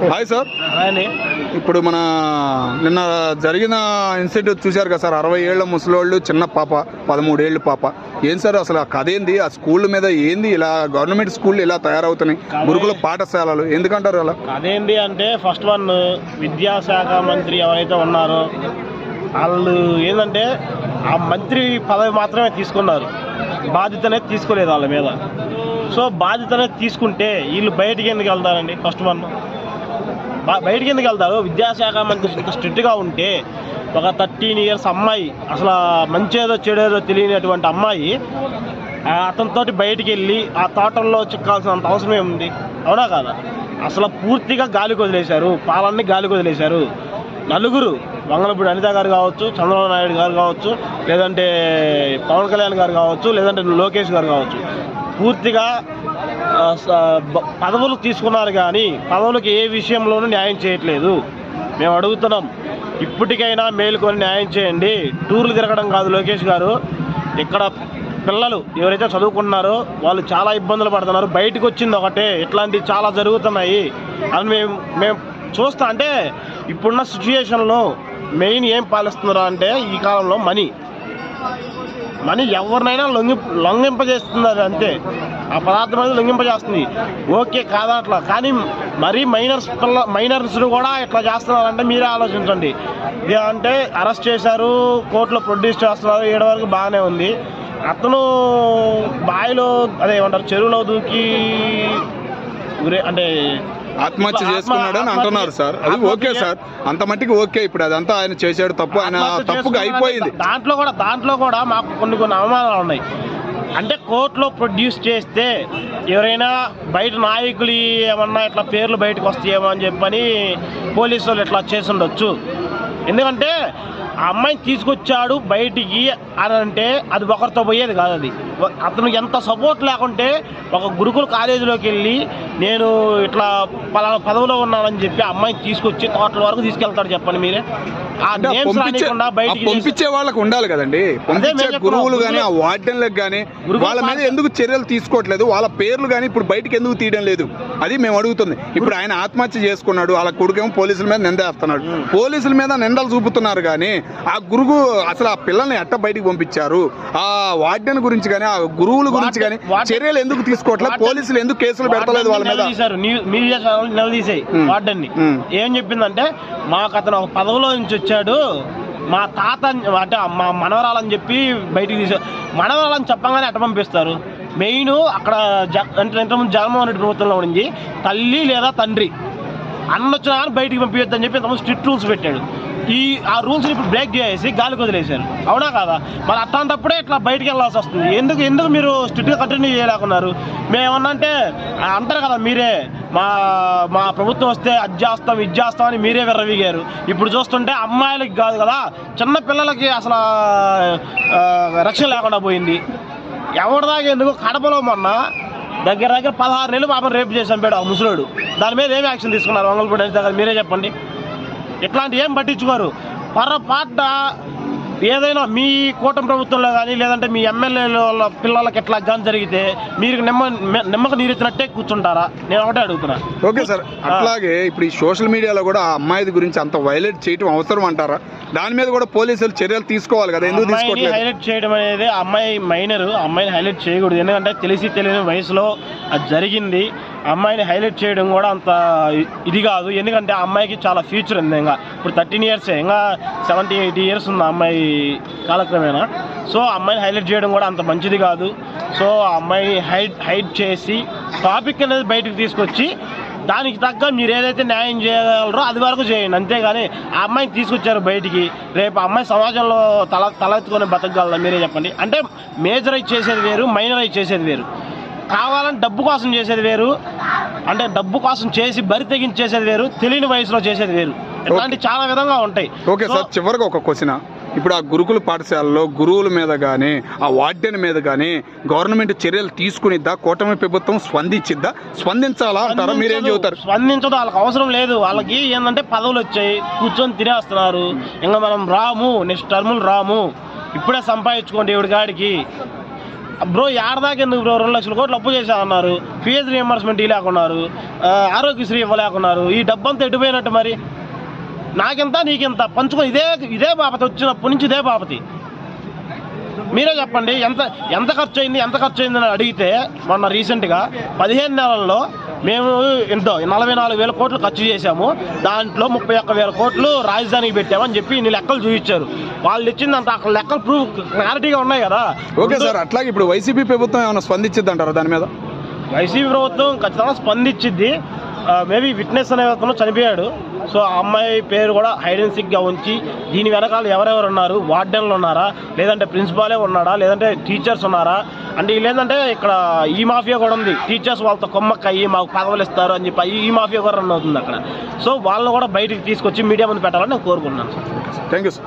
Hi sir ఇప్పుడు మన నిన్న జరిగిన ఇన్సిడెంట్ చూశారు కదా సార్. అరవై ఏళ్ళ ముసలోళ్ళు చిన్న పాప పదమూడేళ్ళ పాప. ఏం సార్ అసలు ఆ కథ ఏంది? ఆ స్కూల్ మీద ఏంది? ఇలా గవర్నమెంట్ స్కూల్ ఇలా తయారవుతున్నాయి గురుకుల పాఠశాలలు. ఎందుకంటారు అలా? అదేంటి అంటే ఫస్ట్ వన్ విద్యాశాఖ మంత్రి ఎవరైతే ఉన్నారో వాళ్ళు ఏంటంటే ఆ మంత్రి పదవి మాత్రమే తీసుకున్నారు. బాధ్యత అనేది తీసుకోలేదు వాళ్ళ మీద. సో బాధ్యత అనేది తీసుకుంటే వీళ్ళు బయటికి ఎందుకు వెళ్తారండి ఫస్ట్ వన్ బయటికి ఎందుకు వెళ్తారు విద్యాశాఖ మంత్రి ఇంత స్ట్రిక్ట్గా ఉంటే ఒక థర్టీన్ ఇయర్స్ అమ్మాయి అసలు మంచేదో చెడేదో తెలియనటువంటి అమ్మాయి అతనితోటి బయటికి వెళ్ళి ఆ తోటల్లో చిక్కాల్సినంత అవసరమే ఉంది. అవునా కాదా? అసలు పూర్తిగా గాలికి వదిలేశారు పాలన్నీ గాలికి వదిలేశారు నలుగురు వంగలపూడి అనిత గారు కావచ్చు చంద్రబాబు నాయుడు గారు కావచ్చు లేదంటే పవన్ కళ్యాణ్ గారు కావచ్చు లేదంటే లోకేష్ గారు కావచ్చు పూర్తిగా పదవులు తీసుకున్నారు కానీ పదవులకు ఏ విషయంలోనూ న్యాయం చేయట్లేదు. మేము అడుగుతున్నాం ఇప్పటికైనా మేలుకొని న్యాయం చేయండి. టూర్లు తిరగడం కాదు లోకేష్ గారు. ఇక్కడ పిల్లలు ఎవరైతే చదువుకున్నారో వాళ్ళు చాలా ఇబ్బందులు పడుతున్నారు. బయటకు వచ్చింది ఒకటే ఇట్లాంటివి చాలా జరుగుతున్నాయి అని మేము మేము చూస్తా అంటే ఇప్పుడున్న సిచ్యుయేషన్లో మెయిన్ ఏం పాలిస్తున్నారు అంటే ఈ కాలంలో మనీ. మనీ ఎవరినైనా లొంగి లొంగింపజేస్తున్నారు అంతే. ఆ పదార్థం అనేది లొంగింపజేస్తుంది. ఓకే కాదా అట్లా. కానీ మరీ మైనర్స్ పిల్ల మైనర్స్ను కూడా ఇట్లా చేస్తున్నారంటే మీరే ఆలోచించండి. అంటే అరెస్ట్ చేశారు కోర్టులో ప్రొడ్యూస్ చేస్తున్నారు ఏడు వరకు బాగానే ఉంది. అతను బావిలో అదే ఏమంటారు చెరువులో దూకి అంటే ఆత్మహత్య చేసుకున్నాడు అని అంటున్నారు సార్. అది ఓకే సార్. అంత మట్టికి ఓకే ఇప్పుడు అదంతా ఆయన చేశాడు తప్పు ఆయన తప్పుగా. అయిపోయింది. దాంట్లో కూడా దాంట్లో కూడా మాకు కొన్ని కొన్ని అవమానాలు ఉన్నాయి. అంటే కోర్టులో ప్రొడ్యూస్ చేస్తే ఎవరైనా బయట నాయకులు ఏమన్నా ఇట్లా పేర్లు బయటకు వస్తాయేమో అని చెప్పని పోలీసు వాళ్ళు ఇట్లా చేసి ఉండొచ్చు. ఎందుకంటే ఆ అమ్మాయిని తీసుకొచ్చాడు బయటికి అని అంటే అది ఒకరితో పోయేది కాదు అది. అతను ఎంత సపోర్ట్ లేకుంటే ఒక గురుకుల కాలేజీలోకి వెళ్ళి నేను ఇట్లా పలానా పదవిలో ఉన్నానని చెప్పి అమ్మాయిని తీసుకొచ్చి తోటల వరకు తీసుకెళ్తాడు చెప్పండి మీరే. పంపించే వాళ్ళకి ఉండాలి కదండి. పంపించే. గురువులు కానీ ఆ వార్డెన్లకు కానీ వాళ్ళ మీద ఎందుకు చర్యలు తీసుకోవట్లేదు? వాళ్ళ పేర్లు కానీ ఇప్పుడు బయటకు ఎందుకు తీయడం లేదు? అది మేము అడుగుతుంది. ఇప్పుడు ఆయన ఆత్మహత్య చేసుకున్నాడు వాళ్ళ కొడుకేమో పోలీసుల మీద నిందేస్తున్నాడు పోలీసుల మీద నిందలు చూపుతున్నారు కానీ ఆ గురువు అసలు ఆ పిల్లల్ని ఎట్ట బయటికి పంపించారు? ఆ వార్డెన్ గురించి కానీ ఆ గురువుల గురించి కానీ వార్డెన్- చర్యలు ఎందుకు తీసుకోవట్లేదు? వార్డెన్- పోలీసులు ఎందుకు కేసులు పెడతలేదు వాళ్ళ మీద? నిలదీసాయి ఉమ్. ఏం చెప్పిందంటే మాకు అతను ఒక పదవిలో నుంచి వచ్చాడు. మా తాత అంటే మా మనవరాలని చెప్పి బయటికి తీసారు మనవరాలని చెప్పగానే అట్ట పంపిస్తారు. మెయిన్ అక్కడ జ అంటే ఇంతకుముందు జగన్మోహన్ రెడ్డి ప్రభుత్వంలో ఉండింది. తల్లి లేదా తండ్రి. అన్న వచ్చినా కానీ బయటికి పంపించొద్దని చెప్పి ఇంతకుముందు స్ట్రిక్ట్ రూల్స్ పెట్టాడు. ఈ ఆ రూల్స్ని ఇప్పుడు బ్రేక్ చేసి గాలికి వదిలేశారు అవునా కాదా? మరి అట్లాంటప్పుడే ఇట్లా బయటికి వెళ్ళాల్సి వస్తుంది. ఎందుకు ఎందుకు మీరు స్ట్రిక్ట్గా కంటిన్యూ చేయలేకున్నారు? మేమన్నా అంటే అంటారు కదా మీరే మా మా ప్రభుత్వం వస్తే అది చేస్తాం ఇది చేస్తాం అని మీరే విర్రవీగారు ఇప్పుడు చూస్తుంటే అమ్మాయిలకి కాదు కదా చిన్న పిల్లలకి అసలు రక్షణ లేకుండా పోయింది. ఎవరిదాకా ఎందుకు? కడపలో మొన్న దగ్గర దగ్గర పదహారు నెలలు పాపం రేపు చేసి చంపాడు ఆ ముసలోడు. దాని మీద ఏం యాక్షన్ తీసుకున్నారు? వంగల్పూడి దగ్గర మీరే చెప్పండి. ఇట్లాంటి ఏం పట్టించుకోరు? పొరపాటున ఏదైనా మీ కూటమి ప్రభుత్వంలో కానీ లేదంటే మీ ఎమ్మెల్యేల పిల్లలకి ఎట్లా కానీ జరిగితే మీరు నిమ్మ నిమ్మక నీరెత్తినట్టే కూర్చుంటారా? నేను ఒకటే అడుగుతున్నా. ఓకే సార్ అట్లాగే ఇప్పుడు ఈ సోషల్ మీడియాలో కూడా ఆ అమ్మాయి గురించి అంత వైలేట్ చేయటం అవసరం అంటారా? దాని మీద కూడా పోలీసులు చర్యలు తీసుకోవాలి కదా ఎందుకు తీసుకోవట్లేదు? హైలైట్ చేయడం అనేది అమ్మాయి మైనర్ అమ్మాయిని హైలైట్ చేయకూడదు. ఎందుకంటే తెలిసి తెలియని వయసులో అది జరిగింది. అమ్మాయిని హైలైట్ చేయడం కూడా అంత ఇది కాదు. ఎందుకంటే ఆ అమ్మాయికి చాలా ఫ్యూచర్ ఉంది ఇంకా. ఇప్పుడు థర్టీన్ ఇయర్స్ ఇంకా సెవెంటీ ఎయిటీ ఇయర్స్ ఉంది అమ్మాయి కాలక్రమేణా. సో అమ్మాయిని హైలైట్ చేయడం కూడా అంత మంచిది కాదు. సో ఆ అమ్మాయిని హైడ్ హైడ్ చేసి టాపిక్ అనేది బయటకు తీసుకొచ్చి దానికి తగ్గ మీరు ఏదైతే న్యాయం చేయగలరో అది వరకు చేయండి. అంతేగాని ఆ అమ్మాయిని తీసుకొచ్చారు బయటికి రేపు ఆ అమ్మాయి సమాజంలో తల తలెత్తుకొని బతకగలరా మీరే చెప్పండి. అంటే మేజరైజ్ చేసేది వేరు మైనరైజ్ చేసేది వేరు. కావాలని డబ్బు కోసం చేసేది వేరు. అంటే డబ్బు కోసం చేసి బరి తెగించేసేది వేరు. తెలియని వయసులో చేసేది వేరు. ఇట్లాంటి చాలా విధంగా ఉంటాయి. ఓకే సార్ చివరిగా ఒక క్వశ్చన్. ఇప్పుడు ఆ గురుకుల పాఠశాలలో గురువుల మీద కానీ ఆ వార్డెన్ మీద కానీ గవర్నమెంట్ చర్యలు తీసుకునిద్దా? కూటమి ప్రభుత్వం స్పందించిద్దా? స్పందించాలా అంటారా? మీరేం. చెబుతారు? స్పందించదు. వాళ్ళకి అవసరం లేదు. వాళ్ళకి ఏంటంటే పదవులు వచ్చాయి. కూర్చొని తినేస్తున్నారు. ఇంకా మనం రాము. నెక్స్ట్ టర్ములు రాము. ఇప్పుడే సంపాదించుకోండి ఇవిడి గాడికి బ్రో యాడదాకా ఎందుకు బ్రో? రెండు లక్షల కోట్లు అప్పు చేశామన్నారు ఫీజు రియంబర్స్మెంట్ ఇవ్వలేకున్నారు ఆరోగ్యశ్రీ ఇవ్వలేకున్నారు. ఈ డబ్బంతా ఎడిపోయినట్టు మరి? నాకెంత నీకెంత? పంచుకొని ఇదే ఇదే బాపతి వచ్చినప్పటి నుంచి ఇదే బాపతి. మీరే చెప్పండి ఎంత ఎంత ఖర్చు అయింది ఎంత ఖర్చు అయిందని అడిగితే మొన్న రీసెంట్గా పదిహేను నెలల్లో మేము ఎంతో? నలభై నాలుగు వేల కోట్లు ఖర్చు చేశాము. దాంట్లో ముప్పై ఒక్క వేల కోట్లు రాజధానికి పెట్టామని చెప్పి ఇన్ని లెక్కలు చూపించారు. వాళ్ళు ఇచ్చిందంత అక్కడ లెక్కలు ప్రూఫ్ క్లారిటీగా ఉన్నాయి కదా. ఓకే సార్ అట్లాగే ఇప్పుడు వైసీపీ ప్రభుత్వం ఏమైనా స్పందించిద్ది అంటారా దాని మీద? వైసీపీ ప్రభుత్వం ఖచ్చితంగా స్పందించిద్ది. మేబీ విట్నెస్ అనే అతను చనిపోయాడు. సో ఆ అమ్మాయి పేరు కూడా హైడెన్సిక్గా ఉంచి దీని వెనకాల ఎవరెవరు ఉన్నారు? వార్డెన్లు ఉన్నారా? లేదంటే ప్రిన్సిపాలే ఉన్నాడా? లేదంటే టీచర్స్ ఉన్నారా? అంటే లేదంటే ఇక్కడ ఈ మాఫియా కూడా ఉంది. టీచర్స్ వాళ్ళతో కొమ్మక్క అయ్యి మాకు పదవులు ఇస్తారు అని చెప్పి ఈ మాఫియా కూడా రన్ అవుతుంది అక్కడ. సో వాళ్ళని కూడా బయటికి తీసుకొచ్చి మీడియా ముందు పెట్టాలని నేను కోరుకుంటున్నాను సార్. Thank you sir